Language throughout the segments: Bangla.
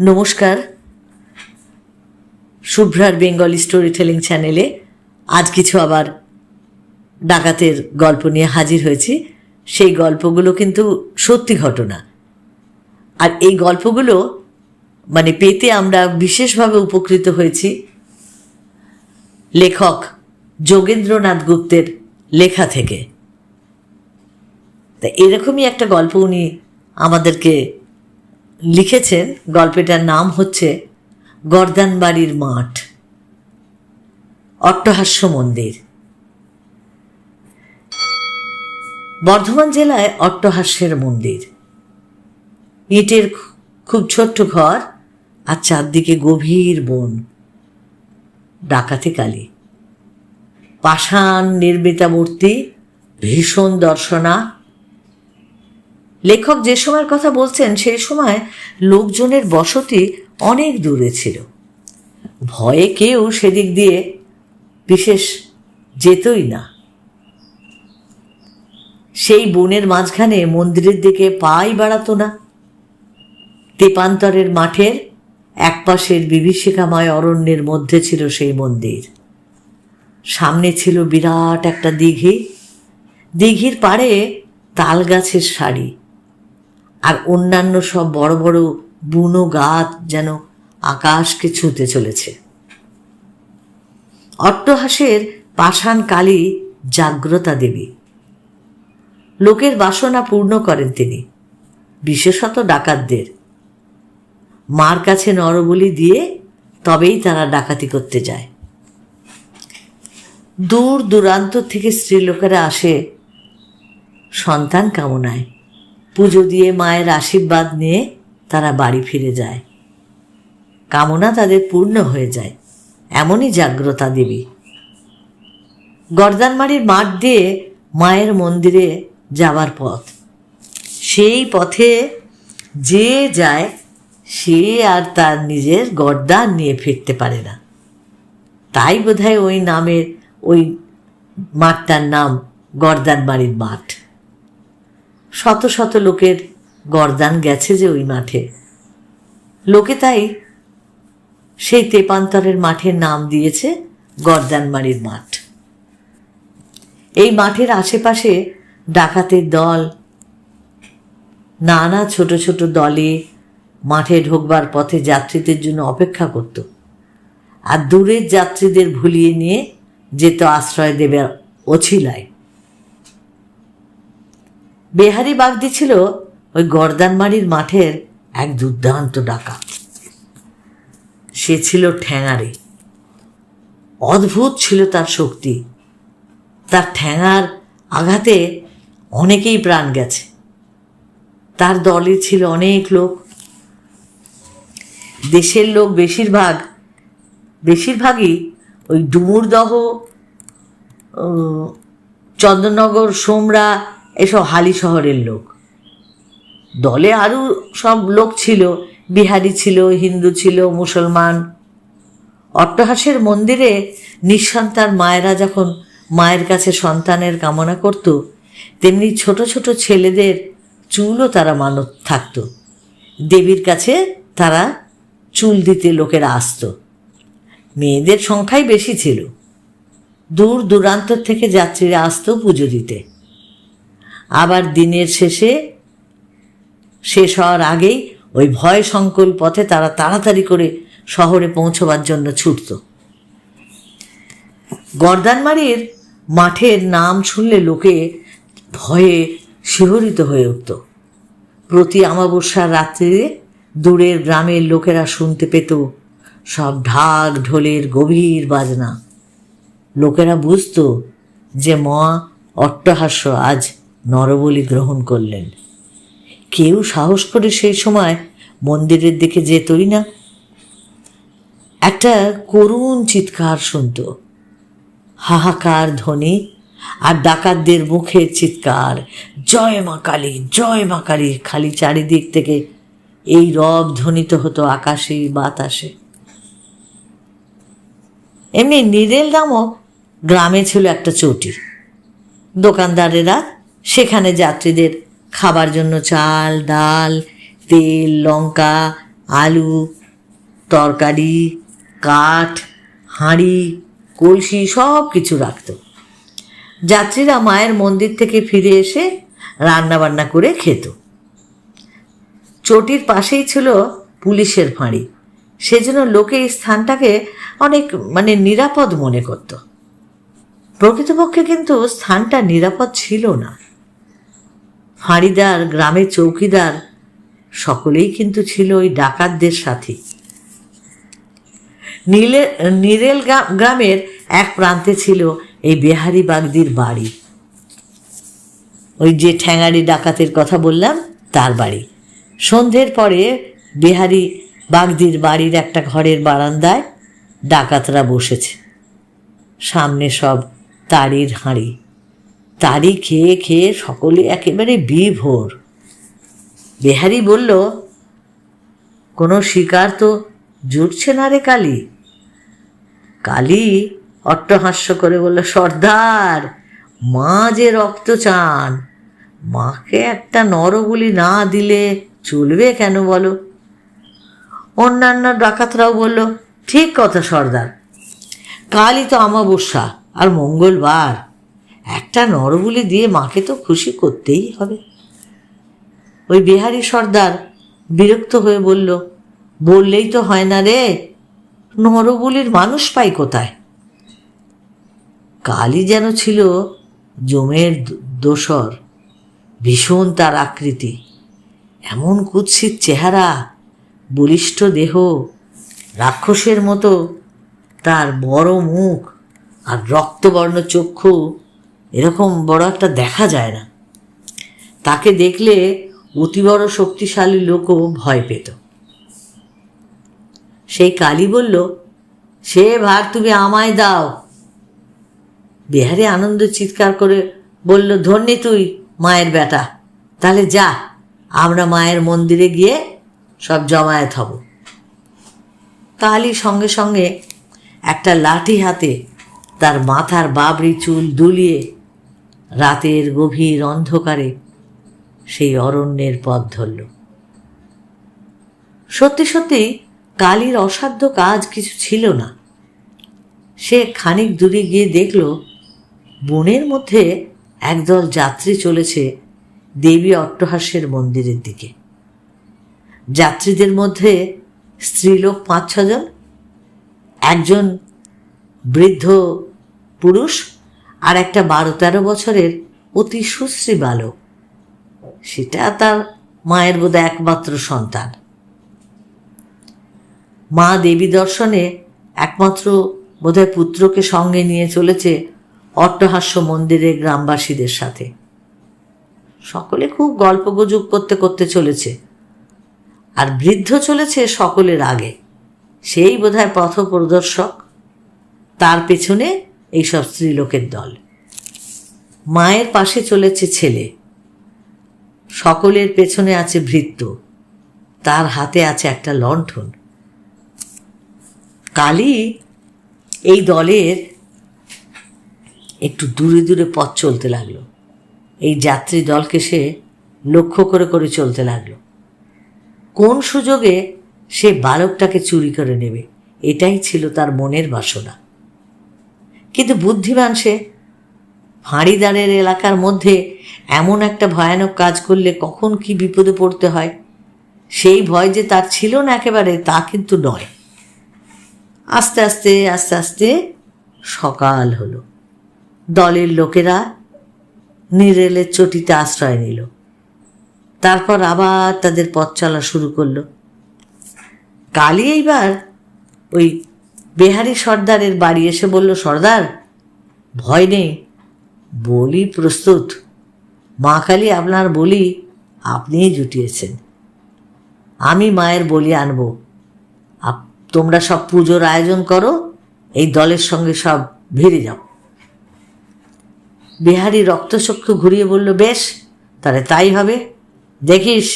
নমস্কার। শুভ্রার বেঙ্গলি স্টোরি টেলিং চ্যানেলে আজ কিছু আবার ডাকাতের গল্প নিয়ে হাজির হয়েছি। সেই গল্পগুলো কিন্তু সত্যি ঘটনা। আর এই গল্পগুলো মানে পেতে আমরা বিশেষভাবে উপকৃত হয়েছি লেখক যোগেন্দ্রনাথ গুপ্তের লেখা থেকে। তা এরকমই একটা গল্প উনি আমাদেরকে লিখেছেন, গল্পটার নাম হচ্ছে গর্দানবাড়ির মাঠ, অট্টহাস্য মন্দির। বর্ধমান জেলায় অট্টহাস্যের মন্দির। ইটের খুব ছোট্ট ঘর আর চারদিকে গভীর বন। ডাকাতি কালী। পাষাণ নির্মিতা মূর্তি, ভীষণ দর্শনা লেখক যে সময়ের কথা বলছেন, সেই সময় লোকজনের বসতি অনেক দূরে ছিল। ভয়ে কেউ সেদিক দিয়ে বিশেষ যেতই না। সেই বনের মাঝখানে মন্দিরের দিকে পাই বাড়াতো না। তেপান্তরের মাঠের একপাশের বিভীষিকাময় অরণ্যের মধ্যে ছিল সেই মন্দির। সামনে ছিল বিরাট একটা দিঘি। দিঘির পাড়ে তাল গাছের সারি। আর অন্যান্য সব বড় বড় বুনো গাছ যেন আকাশকে ছুঁতে চলেছে। অট্টহাসের পাষাণ কালী জাগ্রতা দেবী। লোকের বাসনা পূর্ণ করেন তিনি, বিশেষত ডাকাতদের। মার কাছে নরবলি দিয়ে তবেই তারা ডাকাতি করতে যায়। দূর দূরান্ত থেকে স্ত্রীলোকেরা আসে সন্তান কামনায়। পুজো দিয়ে মায়ের আশীর্বাদ নিয়ে তারা বাড়ি ফিরে যায়। কামনা তাদের পূর্ণ হয়ে যায়, এমনই জাগ্রতা দেবী। গর্দানমারির মাঠ দিয়ে মায়ের মন্দিরে যাওয়ার পথ। সেই পথে যে যায়, সে আর তার নিজের গর্দান নিয়ে ফিরতে পারে না। তাই বোধহয় ওই নামের ওই মাঠটার নাম গর্দানবাড়ির মাঠ। শত শত লোকের গরদান গেছে যে ওই মাঠে। লোকে তাই সেই তেপান্তরের মাঠের নাম দিয়েছে গর্দানবাড়ির মাঠ। এই মাঠের আশেপাশে ডাকাতের দল, নানা ছোট ছোট দলে মাঠে ঢোকবার পথে যাত্রীদের জন্য অপেক্ষা করত। আর দূরের যাত্রীদের ভুলিয়ে নিয়ে যেত আশ্রয় দেবে অছিলায়। বেহারি বাগদি ছিল ওই গর্দানমারির মাঠের এক দুর্দান্ত ডাকাত সে ছিল ঠ্যাঙারে। অদ্ভুত ছিল তার শক্তি। তার ঠ্যাঙার আঘাতে অনেকেই প্রাণ গেছে। তার দলে ছিল অনেক লোক। দেশের লোক বেশিরভাগ, বেশিরভাগই ওই ডুমুরদহ চন্দননগর সোমরা এসব হালি শহরের লোক। দলে আরও সব লোক ছিল, বিহারি ছিল, হিন্দু ছিল, মুসলমান। অট্টহাসের মন্দিরে নিঃসন্তান মায়েরা যখন মায়ের কাছে সন্তানের কামনা করত, তেমনি ছোট ছোট ছেলেদের চুলও তারা মানত থাকত। দেবীর কাছে তারা চুল দিতে লোকেরা আসতো। মেয়েদের সংখ্যাই বেশি ছিল। দূর দূরান্ত থেকে যাত্রীরা আসতো পুজো দিতে। আবার দিনের শেষে শেষ হওয়ার আগেই ওই ভয় সংকুল পথে তারা তাড়াতাড়ি করে শহরে পৌঁছবার জন্য ছুটত। গর্দানমারির মাঠের নাম শুনলে লোকে ভয়ে শিহরিত হয়ে উঠত। প্রতি অমাবস্যার রাত্রিরে দূরের গ্রামের লোকেরা শুনতে পেত সব ঢাক ঢোলের গভীর বাজনা। লোকেরা বুঝতো যে মা অট্টহাস্য আজ নরবলি গ্রহণ করলেন। কেউ সাহস করে সেই সময় মন্দিরের দিকে যেতই না। একটা করুণ চিৎকার শুনত। হাহাকার ধ্বনি আর ডাকাতদের মুখের চিৎকার। জয় মা কালী, জয় মা কালী, খালি চারিদিক থেকে এই রব ধ্বনিত হতো আকাশে, বাতাসে। এমনি নিরেল নামক গ্রামে ছিল একটা চটি। দোকানদারেরা সেখানে যাত্রীদের খাবার জন্য চাল, ডাল, তেল, লঙ্কা, আলু, তরকারি, কাঠ, হাঁড়ি, কলসি সব কিছু রাখত। যাত্রীরা মায়ের মন্দির থেকে ফিরে এসে রান্না বান্না করে খেত। চটির পাশেই ছিল পুলিশের ফাঁড়ি। সেজন্য লোকে এই স্থানটাকে অনেক মানে নিরাপদ মনে করত। প্রকৃতপক্ষে কিন্তু স্থানটা নিরাপদ ছিল না। ফাঁড়িদার, গ্রামের চৌকিদার, সকলেই কিন্তু ছিল ওই ডাকাতদের সাথে। নীলে, নিরেল গ্রামের এক প্রান্তে ছিল এই বেহারি বাগদির বাড়ি। ওই যে ঠ্যাঙাড়ি ডাকাতের কথা বললাম, তার বাড়ি। সন্ধ্যের পরে বিহারি বাগদির বাড়ির একটা ঘরের বারান্দায় ডাকাতরা বসেছে। সামনে সব তারির হাঁড়ি। তাড়ি খেয়ে খেয়ে সকলে একেবারে বিভোর। বেহারি বলল, কোনো শিকার তো জুটছে না রে কালী? কালী অট্টহাস্য করে বলল, সর্দার, মা যে রক্ত চান, মাকে একটা নরবলি না দিলে চলবে কেন বলো? অন্যান্য ডাকাতরাও বলল, ঠিক কথা সর্দার, কালই তো অমাবস্যা আর মঙ্গলবার। একটা নরবুলি দিয়ে মাকে তো খুশি করতেই হবে। ওই বিহারি সর্দার বিরক্ত হয়ে বলল, বললেই তো হয় না রে, নরবলির মানুষ পাই কোথায়? কালী যেন ছিল জমের দোসর, ভীষণ তার আকৃতি। এমন কুৎসিত চেহারা, বলিষ্ঠ দেহ, রাক্ষসের মতো, তার বড় মুখ আর রক্তবর্ণ চক্ষু এরকম বড় একটা দেখা যায় না। তাকে দেখলে অতি বড় শক্তিশালী লোকও ভয় পেত। সেই কালী বলল, সে ভার তুমি আমায় দাও। বিহারি আনন্দ চিৎকার করে বলল, ধন্যি তুই, মায়ের বেটা। তাহলে যা, আমরা মায়ের মন্দিরে গিয়ে সব জমায়েত হব। কালী সঙ্গে সঙ্গে একটা লাঠি হাতে তার মাথার বাবরি চুল দুলিয়ে রাতের গভীর অন্ধকারে সেই অরণ্যের পথ ধরল। সত্যি সত্যি কালীর অসাধ্য কাজ কিছু ছিল না। সে খানিক দূরে গিয়ে দেখল, বনের মধ্যে একদল যাত্রী চলেছে দেবী অট্টহাস্যের মন্দিরের দিকে। যাত্রীদের মধ্যে স্ত্রীলোক পাঁচ ছজন, একজন বৃদ্ধ পুরুষ আর একটা বারো তেরো বছরের অতি সুশ্রী বালক। সেটা তার মায়ের বোধহয় একমাত্র সন্তান। মা দেবী দর্শনে একমাত্র বোধহয় পুত্রকে সঙ্গে নিয়ে চলেছে অট্টহাস্য মন্দিরে গ্রামবাসীদের সাথে। সকলে খুব গল্প গল্পগুজব করতে করতে চলেছে। আর বৃদ্ধ চলেছে সকলের আগে। সেই বোধহয় পথ প্রদর্শক তার পেছনে এইসব স্ত্রীলোকের দল। মায়ের পাশে চলেছে ছেলে। সকলের পেছনে আছে ভৃত্য। তার হাতে আছে একটা লণ্ঠন। কালী এই দলের একটু দূরে দূরে পথ চলতে লাগল। এই যাত্রী দলকে সে লক্ষ্য করে করে চলতে লাগল। কোন সুযোগে সে বালকটাকে চুরি করে নেবে, এটাই ছিল তার মনের বাসনা। কিন্তু বুদ্ধিমান সে। ফাঁড়িদারের এলাকার মধ্যে এমন একটা ভয়ানক কাজ করলে কখন কি বিপদে পড়তে হয়? সেই ভয় যে তার ছিল না একেবারে, তা কিন্তু নয়। আস্তে আস্তে আস্তে আস্তে সকাল হলো। দলের লোকেরা নিরেলের চটিতে আশ্রয় নিল। তারপর আবার তাদের পথ চলা শুরু করল। কালী এইবার ওই বেহারি সর্দারের বাড়ি এসে বলল, সর্দার, ভয় নেই, বলি প্রস্তুত। মা কালী আপনার বলি আপনিই জুটিয়েছেন। আমি মায়ের বলি আনব। তোমরা সব পুজোর আয়োজন করো, এই দলের সঙ্গে সব ভিড়ে যাও। বিহারি রক্তচক্ষু ঘুরিয়ে বলল, বেশ, তাহলে তাই হবে। দেখিস,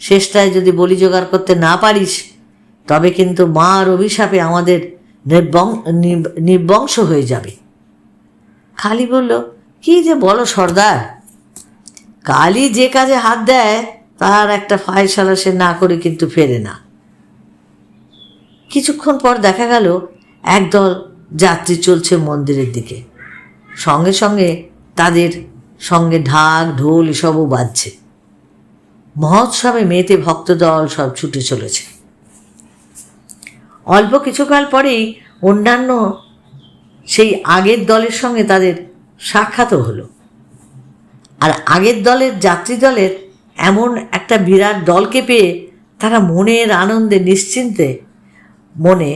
শেষটায় যদি বলি জোগাড় করতে না পারিস, তবে কিন্তু মার অভিশাপে আমাদের নির্বংশ হয়ে যাবে। খালি বলল, কি যে বলো সর্দার? কালি যে কাজে হাত দেয় তার একটা ফায়সালা সে না করে কিন্তু ফেরে না। কিছুক্ষণ পর দেখা গেল, একদল যাত্রী চলছে মন্দিরের দিকে। সঙ্গে সঙ্গে তাদের সঙ্গে ঢাক, ঢোল এসবও বাজছে। মহোৎসবে মেতে ভক্তদল সব ছুটে চলেছে। অল্প কিছুকাল পরেই অন্যান্য সেই আগের দলের সঙ্গে তাদের সাক্ষাৎও হলো। আর আগের দলের যাত্রী দলের এমন একটা বিরাট দলকে পেয়ে তারা মনের আনন্দে, নিশ্চিন্তে মনে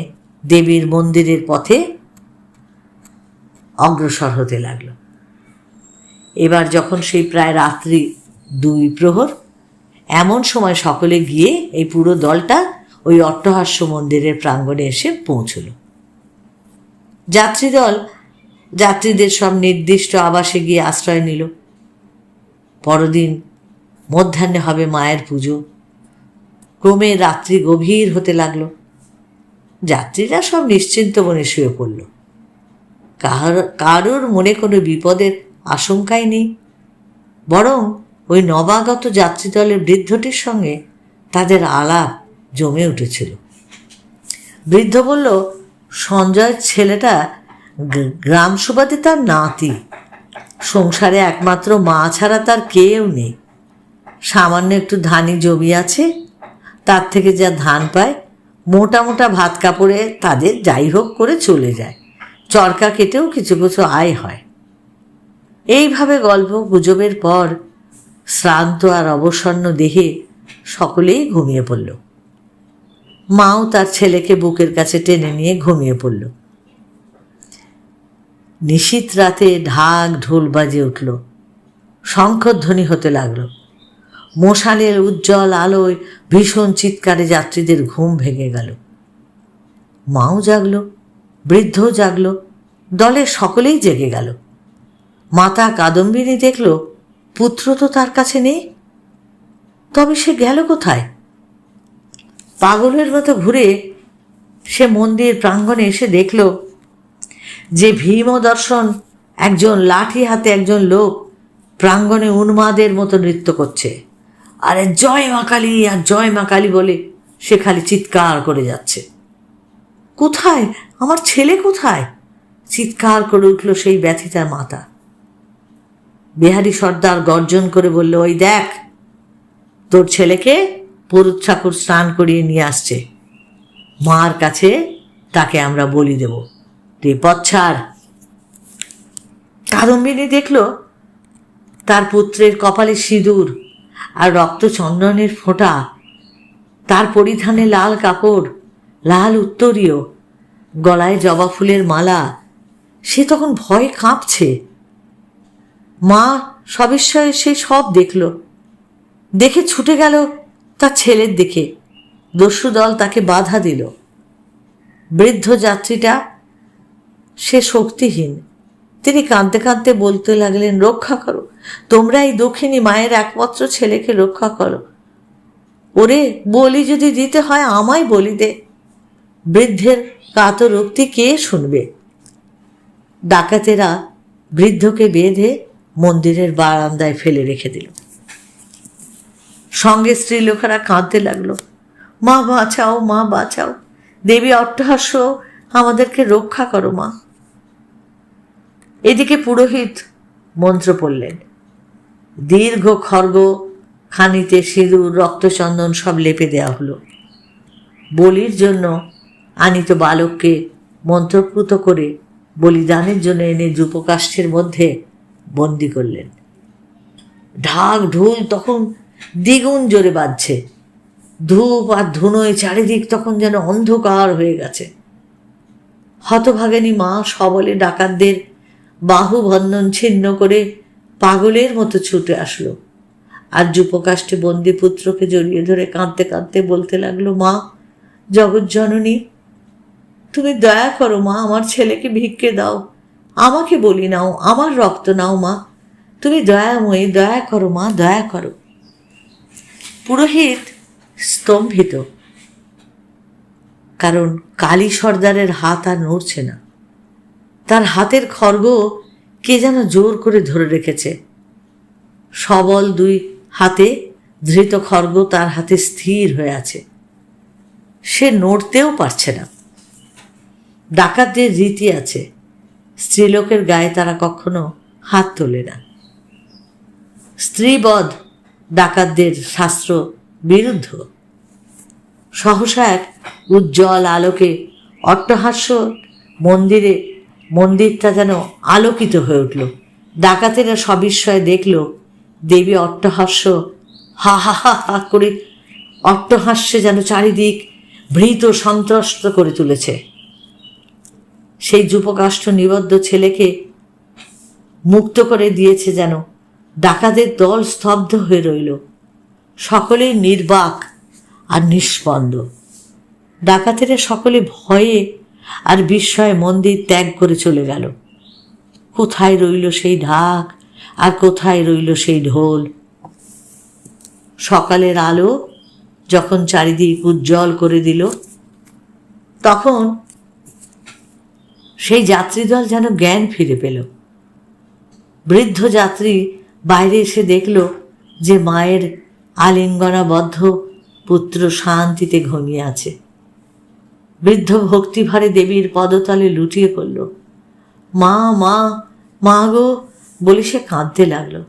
দেবীর মন্দিরের পথে অগ্রসর হতে লাগল। এবার যখন সেই প্রায় রাত্রি দুই প্রহর, এমন সময় সকলে গিয়ে এই পুরো দলটা ওই অট্টহাস্য মন্দিরের প্রাঙ্গণে এসে পৌঁছল। যাত্রীদল, যাত্রীদের সব নির্দিষ্ট আবাসে গিয়ে আশ্রয় নিল। পরদিন মধ্যাহ্নে হবে মায়ের পুজো। ক্রমে রাত্রি গভীর হতে লাগল। যাত্রীরা সব নিশ্চিন্ত মনে শুয়ে পড়ল। কার কারোর মনে কোনো বিপদের আশঙ্কাই নেই। বরং ওই নবাগত যাত্রীদলের বৃদ্ধটির সঙ্গে তাদের আলাপ জমে উঠেছিল। বৃদ্ধ বলল সঞ্জয়ের ছেলেটা গ্র- গ্রাম সুবাদে তার নাতি। সংসারে একমাত্র মা ছাড়া তার কেউ নেই। সামান্য একটু ধানি জমি আছে, তার থেকে যা ধান পায়, মোটা মোটা ভাত কাপড়ে তাদের যাই হোক করে চলে যায়। চরকা কেটেও কিছু কিছু আয় হয়। এইভাবে গল্প গুজবের পর শ্রান্ত আর অবসন্ন দেহে সকলেই ঘুমিয়ে পড়ল। মাও তার ছেলেকে বুকের কাছে টেনে নিয়ে ঘুমিয়ে পড়ল। নিশীত রাতে ঢাক ঢোল বাজে উঠল। শঙ্খধ্বনি হতে লাগল। মশালের উজ্জ্বল আলোয় ভীষণ চিৎকারে যাত্রীদের ঘুম ভেঙে গেল। মাও জাগলো, বৃদ্ধও জাগলো, দলের সকলেই জেগে গেল। মাতা কাদম্বিনী দেখল, পুত্র তো তার কাছে নেই। তবে সে গেল কোথায়? পাগলের মতো ঘুরে সে মন্দির প্রাঙ্গণে এসে দেখল যে ভীম দর্শন একজন লাঠি হাতে একজন লোক প্রাঙ্গণে উন্মাদের মতো নৃত্য করছে। আরে জয় মা কালী, আর জয় মা কালী বলে সে খালি চিৎকার করে যাচ্ছে। কোথায়? আমার ছেলে কোথায়? চিৎকার করে উঠল সেই ব্যথিতা মাতা বিহারী সর্দার গর্জন করে বলল, ওই দেখ, তোর ছেলেকে পুরুত ঠাকুর স্নান করিয়ে নিয়ে আসছে। মার কাছে তাকে আমরা বলি দেব। পথ ছাড়। কাদম্বিনী দেখল, তার পুত্রের কপালে সিঁদুর আর রক্ত চন্দনের ফোঁটা, তার পরিধানে লাল কাপড়, লাল উত্তরীয়, গলায় জবা ফুলের মালা। সে তখন ভয়ে কাঁপছে। মা সবিস্ময়ে সে সব দেখল। দেখে ছুটে গেল তার ছেলের দিকে দস্যু দল তাকে বাধা দিল। বৃদ্ধ যাত্রীটা, সে শক্তিহীন। তিনি কাঁদতে কাঁদতে বলতে লাগলেন, রক্ষা করো। তোমরা এই দক্ষিণী মায়ের একমাত্র ছেলেকে রক্ষা করো। ওরে, বলি যদি দিতে হয়, আমায় বলি দে। বৃদ্ধের কাতরোক্তি কে শুনবে? ডাকাতেরা বৃদ্ধকে বেঁধে মন্দিরের বারান্দায় ফেলে রেখে দিল। সঙ্গে স্ত্রীলোকেরা কাঁদতে লাগল। মা, বাঁচাও মা, বাঁচাও। দেবী অট্টহাস্য, আমাদেরকে রক্ষা করো, মা। এদিকে পুরোহিত মন্ত্র পড়লেন। দীর্ঘ খর্গ, খানিতে সিঁদুর, রক্তচন্দন সব লেপে দেওয়া হলো। বলির জন্য আনিত বালককে মন্ত্রপ্রুত করে বলিদানের জন্য এনে যুপকাষ্ঠের মধ্যে বন্দি করলেন। ঢাক, ঢোল তখন দ্বিগুণ জোরে বাজছে। ধূপ আর ধুনোয় চারিদিক তখন যেন অন্ধকার হয়ে গেছে। হতভাগিনী মা সবলে ডাকাতদের বাহু বন্ধন ছিন্ন করে পাগলের মতো ছুটে আসলো। আর যুপকাষ্ঠে বন্দি পুত্রকে জড়িয়ে ধরে কাঁদতে কাঁদতে বলতে লাগল, মা জগৎজননী তুমি দয়া করো মা, আমার ছেলেকে ভিক্ষে দাও। আমাকে বলি নাও, আমার রক্ত নাও মা। তুমি দয়াময়ী, দয়া করো মা, দয়া করো। পুরোহিত স্তম্ভিত। কারণ কালী সর্দারের হাত আর নড়ছে না। তার হাতের খর্গ কে যেন জোর করে ধরে রেখেছে। সবল দুই হাতে ধৃত খর্গ তার হাতে স্থির হয়ে আছে। সে নড়তেও পারছে না। ডাকাতদের রীতি আছে। স্ত্রীলোকের গায়ে তারা কখনো হাত তোলে না। স্ত্রীবধ ডাকাতদের শাস্ত্র বিরুদ্ধ। সহসা এক উজ্জ্বল আলোকে অট্টহাস্য মন্দিরে, মন্দিরটা যেন আলোকিত হয়ে উঠল। ডাকাতেরা সবিস্ময়ে দেখল, দেবী অট্টহাস্য হা হা হা হা করে অট্টহাস্যে যেন চারিদিক ভৃত সন্ত্রস্ত করে তুলেছে। সেই যুবকাষ্ঠ নিবদ্ধ ছেলেকে মুক্ত করে দিয়েছে যেন ডাকাতের দল স্তব্ধ হয়ে রইল। সকলেই নির্বাক আর নিষ্পন্দ। ডাকাতেরা সকলে ভয়ে আর বিস্ময়ে মন্দির ত্যাগ করে চলে গেল। কোথায় রইল সেই ঢাক আর কোথায় রইল সেই ঢোল? সকালের আলো যখন চারিদিক উজ্জ্বল করে দিল, তখন সেই যাত্রীদল যেন জ্ঞান ফিরে পেল। বৃদ্ধ যাত্রী বাইরে এসে দেখল যে মায়ের আলিঙ্গনাবদ্ধ পুত্র শান্তিতে ঘুমিয়ে আছে। বৃদ্ধ ভক্তিভারে দেবীর পদতলে লুটিয়ে পড়ল। মা মা মা গো, বলে সে কাঁদতে লাগল।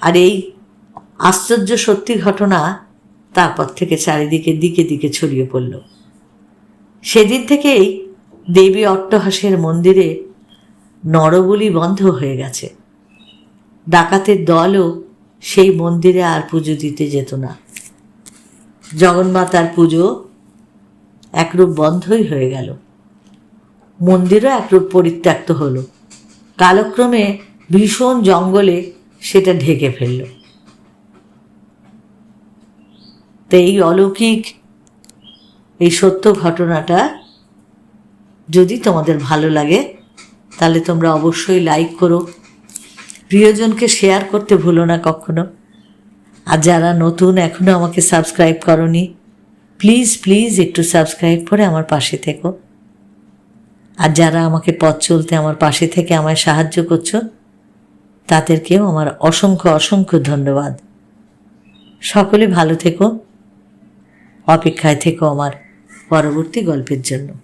আর এই আশ্চর্য সত্যি ঘটনা তারপর থেকে চারিদিকে দিকে দিকে ছড়িয়ে পড়ল। সেদিন থেকেই দেবী অট্টহাসের মন্দিরে নরবলি বন্ধ হয়ে গেছে। ডাকাতের দলও সেই মন্দিরে আর পুজো দিতে যেত না। জগন্মাতার পুজো একরূপ বন্ধই হয়ে গেল। মন্দিরও একরূপ পরিত্যক্ত হলো। কালক্রমে ভীষণ জঙ্গলে সেটা ঢেকে ফেলল। তো এই অলৌকিক এই সত্য ঘটনাটা যদি তোমাদের ভালো লাগে, তাহলে তোমরা অবশ্যই লাইক করো। প্রিয়জনকে শেয়ার করতে ভুলো না কখনো। আর যারা নতুন এখনও আমাকে সাবস্ক্রাইব করনি প্লিজ প্লিজ একটু সাবস্ক্রাইব করে আমার পাশে থেকো। আর যারা আমাকে পথ চলতে আমার পাশে থেকে আমায় সাহায্য করছ, তাদেরকেও আমার অসংখ্য অসংখ্য ধন্যবাদ। সকলে ভালো থেকো, অপেক্ষায় থেকো আমার পরবর্তী গল্পের জন্য।